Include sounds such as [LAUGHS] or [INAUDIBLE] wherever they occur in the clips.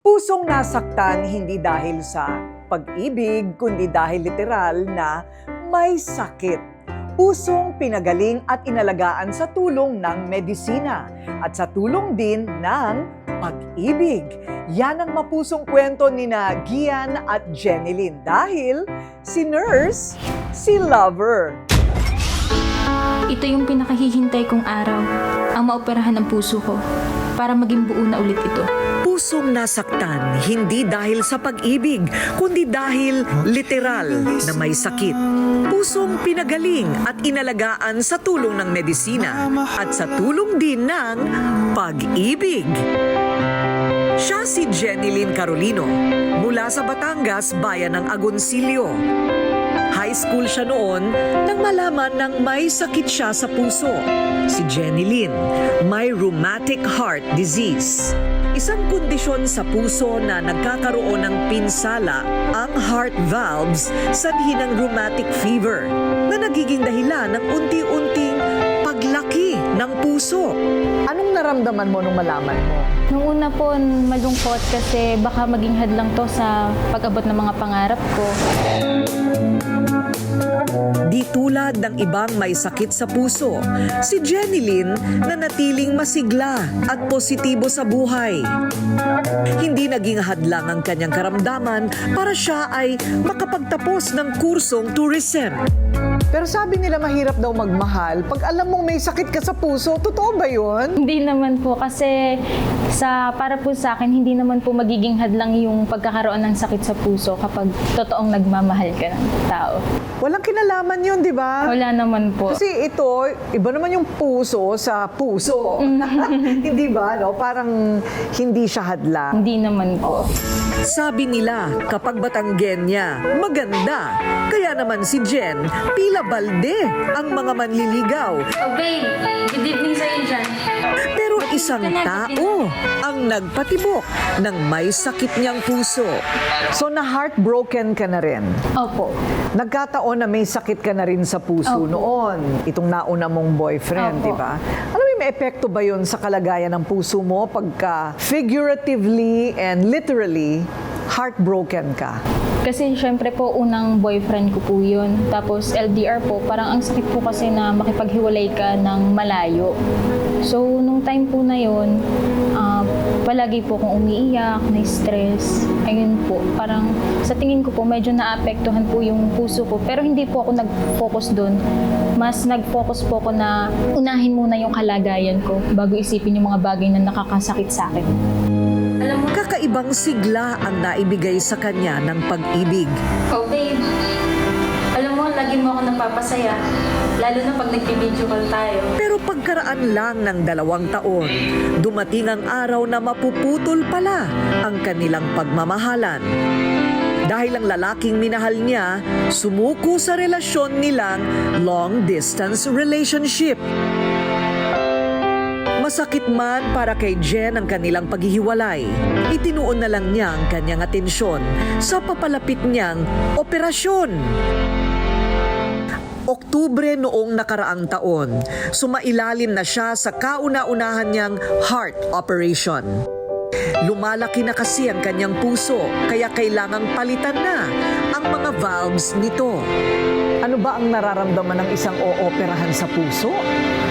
Pusong nasaktan hindi dahil sa pag-ibig, kundi dahil literal na may sakit. Pusong pinagaling at inalagaan sa tulong ng medisina at sa tulong din ng pag-ibig. Yan ang mapusong kwento ni na Gian at Jenilyn dahil si nurse, si lover. Ito yung pinakahihintay kong araw, ang maoperahan ng puso ko, para maging buo na ulit ito. Pusong nasaktan hindi dahil sa pag-ibig, kundi dahil literal na may sakit. Pusong pinagaling at inalagaan sa tulong ng medisina at sa tulong din ng pag-ibig. Siya si Jenilyn Carolino mula sa Batangas, bayan ng Agoncillo. High school siya noon nang malaman ng may sakit siya sa puso. Si Jenny Lynn, may rheumatic heart disease. Isang kondisyon sa puso na nagkakaroon ng pinsala ang heart valves sanhi ng rheumatic fever na nagiging dahilan ng unti-unting paglaki ng puso. Anong naramdaman mo nung malaman mo? Nung una po, malungkot kasi baka maging hadlang to sa pag-abot ng mga pangarap ko. Di tulad ng ibang may sakit sa puso, si Jenny Lynn nanatiling masigla at positibo sa buhay. Hindi naging hadlang ang kanyang karamdaman para siya ay makapagtapos ng kursong tourism. Pero sabi nila mahirap daw magmahal pag alam mong may sakit ka sa puso. Totoo ba yun? Hindi naman po kasi sa para po sa akin hindi naman po magiging hadlang yung pagkakaroon ng sakit sa puso kapag totoong nagmamahal ka ng tao. Walang kinalaman yun, di ba? Wala naman po. Kasi ito, iba naman yung puso sa puso. [LAUGHS] hindi ba? No? Parang hindi siya hadlang. Hindi naman po. Sabi nila, kapag Batanggenya, maganda. Kaya naman si Jen, pila balde ang mga manliligaw. Oh babe, good evening sa'yo dyan. Pero isang tao ang nagpatibok ng may sakit niyang puso. So na heartbroken ka na rin. Opo. Nagkataon na may sakit ka na rin sa puso Opo. noon. Itong nauna mong boyfriend, di ba? Ano may epekto ba yon sa kalagayan ng puso mo pagka figuratively and literally heartbroken ka? Kasi syempre po, unang boyfriend ko po yun. Tapos LDR po, parang ang sakit po kasi na makipaghiwalay ka ng malayo. So, nung time po na yun, ah, palagi po akong umiiyak, na-stress. Ayun po, parang sa tingin ko po, medyo naapektuhan po yung puso ko. Pero hindi po ako nag-focus doon. Mas nag-focus po ako na unahin muna yung kalagayan ko bago isipin yung mga bagay na nakakasakit sa akin. Alam mo, Kakaibang sigla ang naibigay sa kanya ng pag-ibig. Oh, babe. Alam mo, lagi mo ako napapasaya. Lalo na pag nagbi-video call tayo. Pero pagkaraan lang ng dalawang taon, dumating ang araw na mapuputol pala ang kanilang pagmamahalan. Dahil ang lalaking minahal niya, sumuko sa relasyon nilang long-distance relationship. Masakit man para kay Jen ang kanilang paghihiwalay, itinuon na lang niya ang kanyang atensyon sa papalapit niyang operasyon. Oktubre noong nakaraang taon, sumailalim na siya sa kauna-unahan niyang heart operation. Lumalaki na kasi ang kanyang puso, kaya kailangang palitan na ang mga valves nito. Ano ba ang nararamdaman ng isang ooperahan sa puso?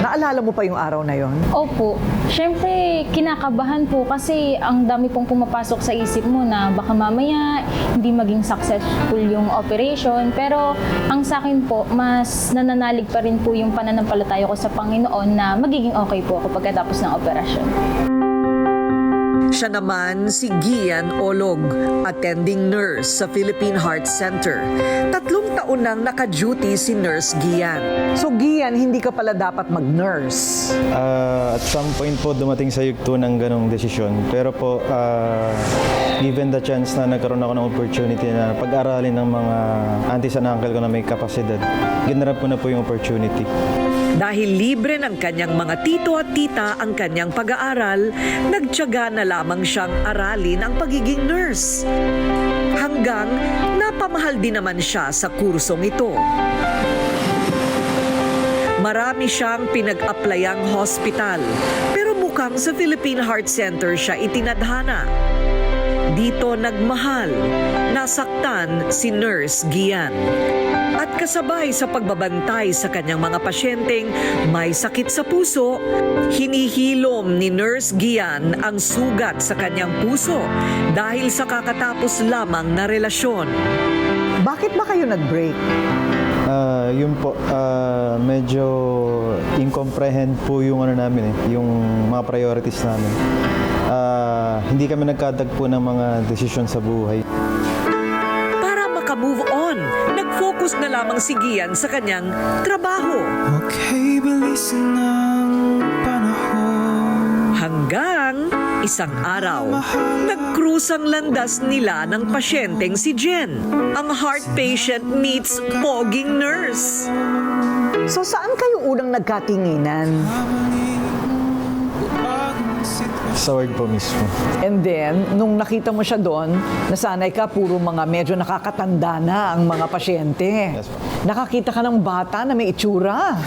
Naalala mo pa yung araw na yon? Opo. Siyempre, kinakabahan po kasi ang dami pong pumapasok sa isip mo na baka mamaya hindi maging successful yung operation. Pero ang sa akin po, mas nananalig pa rin po yung pananampalataya ko sa Panginoon na magiging okay po ako pagkatapos ng operasyon. Siya naman si Gian Olog, attending nurse sa Philippine Heart Center. Tatlong taon nang naka-duty si Nurse Gian. So Gian, hindi ka pala dapat mag-nurse. Ah, at some point po dumating sa yugto ng ganong desisyon. Pero po, ah, given the chance na nagkaroon ako ng opportunity na pag-aralin ng mga aunties and uncle ko na may kapasidad, ginarap ko na po yung opportunity. Dahil libre ng kanyang mga tito at tita ang kanyang pag-aaral, nagtyaga na lamang siyang aralin ang pagiging nurse. Hanggang napamahal din naman siya sa kursong ito. Marami siyang pinag-aplayang hospital, pero mukhang sa Philippine Heart Center siya itinadhana. Dito nagmahal, nasaktan si Nurse Gian. At kasabay sa pagbabantay sa kanyang mga pasyenteng may sakit sa puso, hinihilom ni Nurse Gian ang sugat sa kanyang puso dahil sa kakatapos lamang na relasyon. Bakit ba kayo nag-break? Ah, yun po, ah, medyo incomprehend po yung ano namin eh, yung mga priorities namin. Ah, hindi kami nagkatagpo ng mga desisyon sa buhay. Para makamove on, nag-focus na lamang si Gian sa kanyang trabaho. Okay, bilisan ng panahon Hanggang isang araw, nag-cruise ang landas nila ng pasyenteng si Jen. Ang heart patient meets poging nurse. So saan kayo unang nagkatinginan? Sa word po mismo. And then, nung nakita mo siya doon, nasanay ka, puro mga medyo nakakatanda na ang mga pasyente. Yes po. Nakakita ka ng bata na may itsura.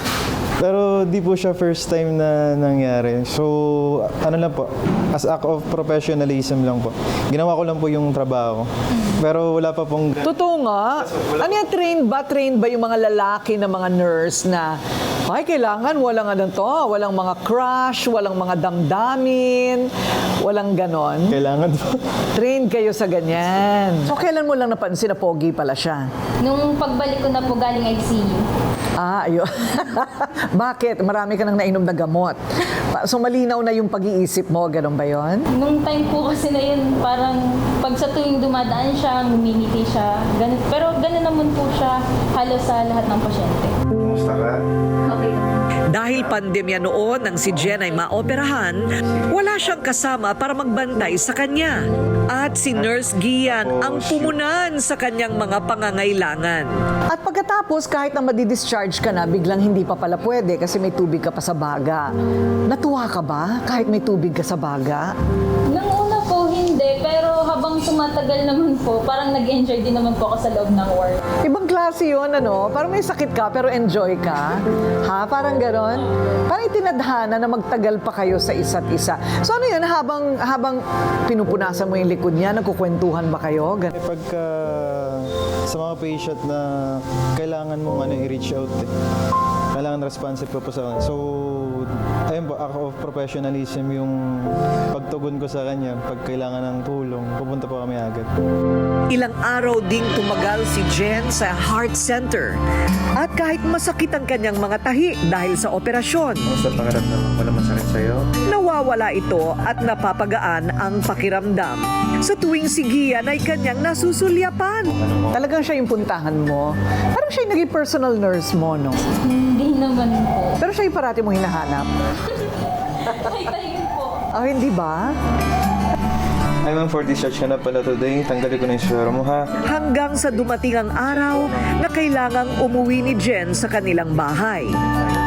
Pero di po siya first time na nangyari. So, ano lang po, as act of professionalism lang po. Ginawa ko lang po yung trabaho. Pero wala pa pong... Totoo nga. Ano yan, trained ba? Trained ba yung mga lalaki na mga nurse na ay, kailangan walang ano to, walang mga crush, walang mga damdamin, walang ganon. Kailangan po. Trained kayo sa ganyan. So, kailan mo lang napansin na pogi pala siya? Nung pagbalik ko na po galing ICU, Ah, ayun. [LAUGHS] Bakit? Marami ka nang nainom na gamot. Pa- So, malinaw na yung pag-iisip mo. Ganon ba yon? nung time po kasi na yun, parang pag sa tuwing dumadaan siya, ngumingiti siya. Ganun, pero ganun naman po siya halos sa lahat ng pasyente. Kumusta ka? Okay. Dahil pandemya noon nang si Jen ay maoperahan, wala siyang kasama para magbantay sa kanya. At si Nurse Gian ang pumunan sa kanyang mga pangangailangan. At pagkatapos, kahit na madidischarge ka na, biglang hindi pa pala pwede kasi may tubig ka pa sa baga. Natuwa ka ba kahit may tubig ka sa baga? Nung habang tumatagal naman po, parang nag-enjoy din naman po ako sa loob ng work. Ibang klase yun, ano? Parang may sakit ka pero enjoy ka. Ha? Parang ganon? Parang itinadhana na magtagal pa kayo sa isa't isa. So ano yun, habang, habang pinupunasan mo yung likod niya, nagkukwentuhan ba kayo? Gan- Eh, Pagka sa mga patient na kailangan mong ano, i-reach out eh. Kailangan responsive ka po sa kanya. So, ayun po, act of professionalism yung pagtugon ko sa kanya. Pag kailangan ng tulong, pupunta po kami agad. Ilang araw ding tumagal si Jen sa heart center. At kahit masakit ang kanyang mga tahi dahil sa operasyon, Kumusta pakiramdam? Wala masakit sa'yo? nawawala ito at napapagaan ang pakiramdam. Sa tuwing si Gian ay kanyang nasusulyapan. Talagang siya yung puntahan mo. Parang siya yung naging personal nurse mo, no? Hindi naman. Pero siya yung parati mo hinahanap. Ay, tayo po. Ah, hindi ba? Ay ma'am, for discharge ka na pala today. Tanggalin ko na yung suwero mo ha. Hanggang sa dumating ang araw na kailangang umuwi ni Jen sa kanilang bahay.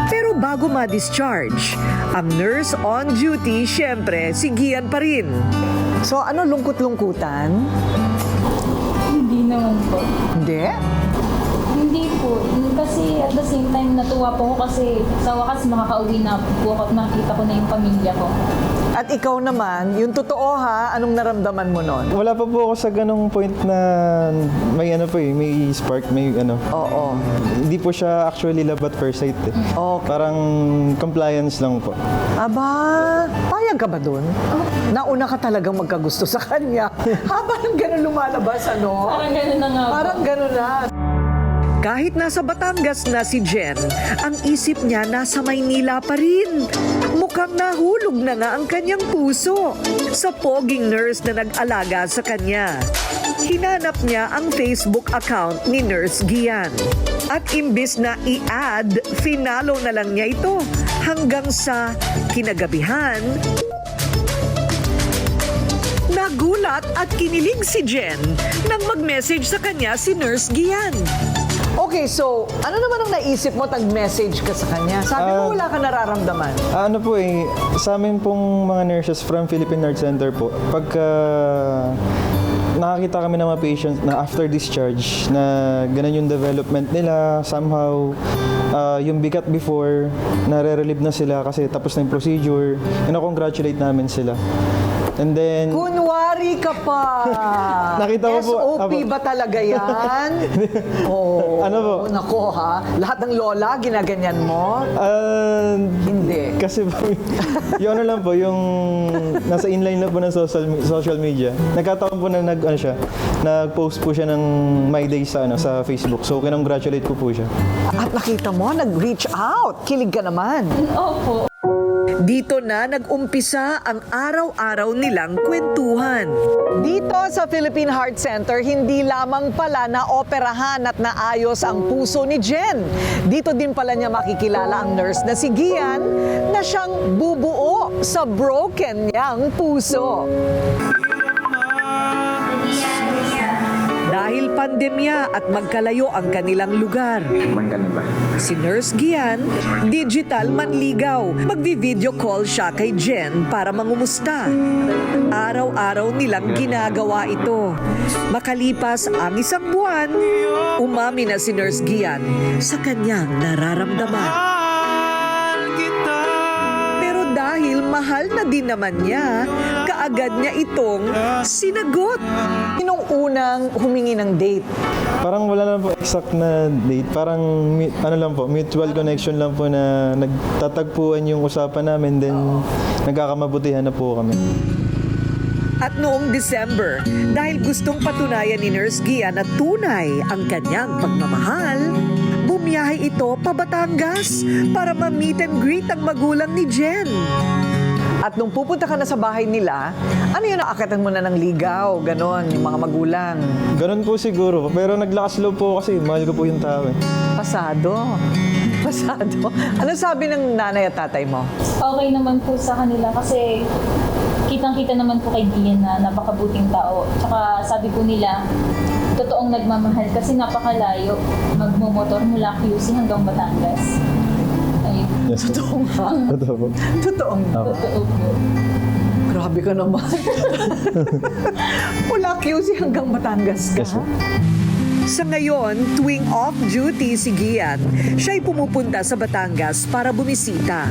Pero bago ma-discharge, ang nurse on duty, syempre, si Gian pa rin. So ano, lungkot-lungkutan? Hindi naman po. Hindi? Hindi po. Kasi at the same time, natuwa po ako kasi sa wakas makakauwi na po ako at nakita ko na yung pamilya ko. At ikaw naman, yung totoo ha, anong naramdaman mo nun? Wala pa po ako sa ganong point na may ano po eh, may spark, may ano. Oo. Hindi po siya actually love at first sight eh. Okay. Parang compliance lang po. Aba, payag ka ba dun? Nauna ka talagang magkagusto sa kanya. [LAUGHS] Habang ganun lumalabas, ano? Parang gano'n na nga po. Parang ganun na. Kahit nasa Batangas na si Jen, ang isip niya nasa Maynila pa rin. Mukhang nahulog na nga ang kanyang puso sa poging nurse na nag-alaga sa kanya. Hinanap niya ang Facebook account ni Nurse Gian. At imbis na i-add, finalo na lang niya ito hanggang sa kinagabihan, Nagulat at kinilig si Jen nang mag-message sa kanya si Nurse Gian. Okay, so, ano naman ang naisip mo tag-message ka sa kanya? Sabi mo Ah. wala ka nararamdaman. Ah, Ano po eh, sa amin pong mga nurses from Philippine Heart Center po, pagka nakakita kami ng mga patients na after discharge na ganun yung development nila, somehow ah, yung bigat before, nare-relieve na sila kasi tapos na yung procedure, ina-congratulate namin sila. And then, Kunwari Yari ka pa. [LAUGHS] Nakita ko po, SOP apo. ba talaga yan? [LAUGHS] Oo. Ano po? Nako ha. Lahat ng lola, ginaganyan mo? Ah, Hindi. kasi po, [LAUGHS] yung ano lang po, yung nasa inline na po ng social, social media, nagkataon po na nag, ano siya, nag-post po siya ng My Day sa, ano, sa Facebook. So, kinongratulate ko po siya. At nakita mo, nag-reach out. Kilig ka naman. Opo. Dito na nag-umpisa ang araw-araw nilang kwentuhan. Dito sa Philippine Heart Center, hindi lamang pala na operahan at naayos ang puso ni Jen. Dito din pala niya makikilala ang nurse na si Gian na siyang bubuo sa broken niyang puso. Dahil pandemya at magkalayo ang kanilang lugar. Si Nurse Gian, digital manligaw. Magvi-video call siya kay Jen para mangumusta. Araw-araw nilang ginagawa ito. Makalipas ang isang buwan, umami na si Nurse Gian sa kanyang nararamdaman. Kita Pero dahil mahal na din naman niya, kaagad niya itong sinagot. Sinong unang humingi ng date? Parang wala lang po exact na date. Parang mi- ano lang po, mutual connection lang po na nagtatagpuan yung usapan namin then nagkakamabutihan na po kami. At noong December, dahil gustong patunayan ni Nurse Gia na tunay ang kanyang pagmamahal, bumiyahe ito pa Batangas para ma-meet and greet ang magulang ni Jen. At nung pupunta ka na sa bahay nila, ano yun, nakakatan mo na ng ligaw, ganon, yung mga magulang. Ganun po siguro. Pero naglakas loob po kasi mahal ko po yung tao eh. Pasado. [LAUGHS] Pasado. Ano sabi ng nanay at tatay mo? Okay naman po sa kanila kasi kitang-kita naman po kay Gian na napakabuting tao. Tsaka sabi po nila, totoong nagmamahal kasi napakalayo. Magmumotor mula QC hanggang Batangas. Ayun. Yes. Totoo nga. Totoo po. Totoo nga. Totoo po. Grabe ka naman. Mula QC hanggang Batangas ka. Yes, po. Sa ngayon, tuwing off-duty si Gian, siya'y pumupunta sa Batangas para bumisita.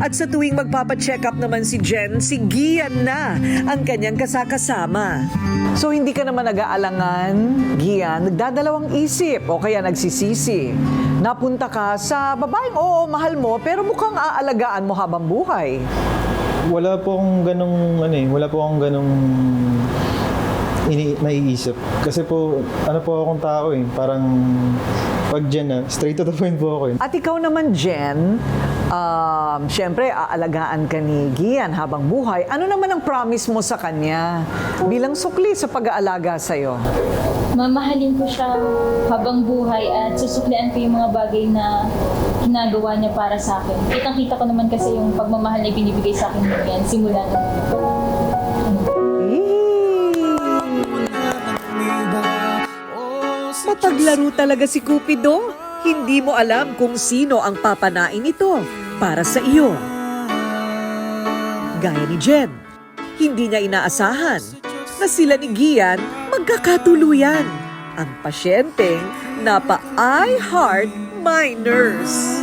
At sa tuwing magpapacheck up naman si Jen, si Gian na ang kanyang kasakasama. So hindi ka naman nag-aalangan, Gian, nagdadalawang isip o kaya nagsisisi. Napunta ka sa babaeng oo, mahal mo, pero mukhang aalagaan mo habang buhay. Wala po akong ganong, ano eh, wala po akong ganong ini naiisip. Kasi po, ano po akong tao eh, parang pag dyan na, straight to the point po ako eh. At ikaw naman, Jen, um, syempre, aalagaan ka ni Gian habang buhay. Ano naman ang promise mo sa kanya bilang sukli sa pag-aalaga sa'yo? Mamahalin ko siya habang buhay at susuklian ko yung mga bagay na ginagawa niya para sa akin. Kitang-kita ko naman kasi yung pagmamahal na binibigay sa akin ni Gian simula nung Mapaglaro talaga si Cupido. Hindi mo alam kung sino ang papanain ito para sa iyo. Gaya ni Jen, hindi niya inaasahan na sila ni Gian magkakatuluyan. Ang pasyenteng napa I Heart My Nurse.